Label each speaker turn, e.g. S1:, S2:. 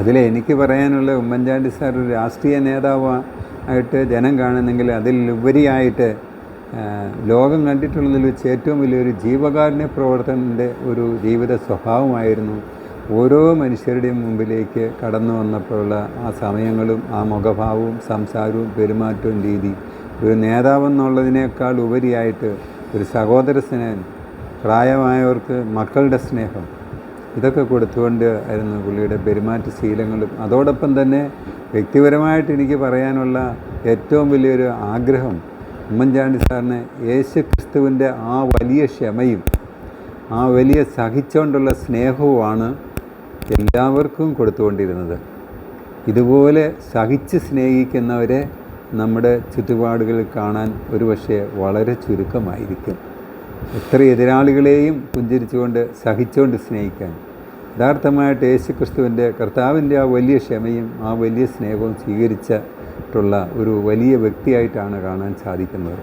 S1: അതിൽ എനിക്ക് പറയാനുള്ള ഉമ്മൻചാണ്ടി സാർ ഒരു രാഷ്ട്രീയ നേതാവ് ആയിട്ട് ജനം കാണുന്നെങ്കിൽ അതിൽ ഉപരിയായിട്ട് ലോകം കണ്ടിട്ടുള്ളതിൽ വെച്ച് ഏറ്റവും വലിയൊരു ജീവകാരുണ്യ പ്രവർത്തനത്തിന്റെ ഒരു ജീവിത സ്വഭാവമായിരുന്നു ഓരോ മനുഷ്യരുടെയും മുമ്പിലേക്ക് കടന്നു വന്നപ്പോഴുള്ള ആ സമയങ്ങളും ആ മുഖഭാവവും സംസാരവും പെരുമാറ്റവും രീതി. ഒരു നേതാവെന്നുള്ളതിനേക്കാൾ ഉപരിയായിട്ട് ഒരു സഹോദര സ്നേഹം പ്രായമായവർക്ക് മക്കളുടെ സ്നേഹം ഇതൊക്കെ കൊടുത്തുകൊണ്ട് ആയിരുന്നു പുള്ളിയുടെ പെരുമാറ്റ ശീലങ്ങളും. അതോടൊപ്പം തന്നെ വ്യക്തിപരമായിട്ട് എനിക്ക് പറയാനുള്ള ഏറ്റവും വലിയൊരു ആഗ്രഹം ഉമ്മൻചാണ്ടി സാറിന് യേശു ക്രിസ്തുവിന്റെ ആ വലിയ ക്ഷമയും ആ വലിയ സഹിച്ചുകൊണ്ടുള്ള സ്നേഹവുമാണ് എല്ലാവർക്കും കൊടുത്തുകൊണ്ടിരുന്നത്. ഇതുപോലെ സഹിച്ച് സ്നേഹിക്കുന്നവരെ നമ്മുടെ ചുറ്റുപാടുകളിൽ കാണാൻ ഒരുപക്ഷെ വളരെ ചുരുക്കമായിരിക്കും. എത്ര എതിരാളികളെയും പുഞ്ചിരിച്ചുകൊണ്ട് സഹിച്ചുകൊണ്ട് സ്നേഹിക്കാൻ. യഥാർത്ഥമായിട്ട് യേശു ക്രിസ്തുവിന്റെ കർത്താവിന്റെ ആ വലിയ ക്ഷമയും ആ വലിയ സ്നേഹവും സ്വീകരിച്ചിട്ടുള്ള ഒരു വലിയ വ്യക്തിയായിട്ടാണ് കാണാൻ സാധിക്കുന്നത്.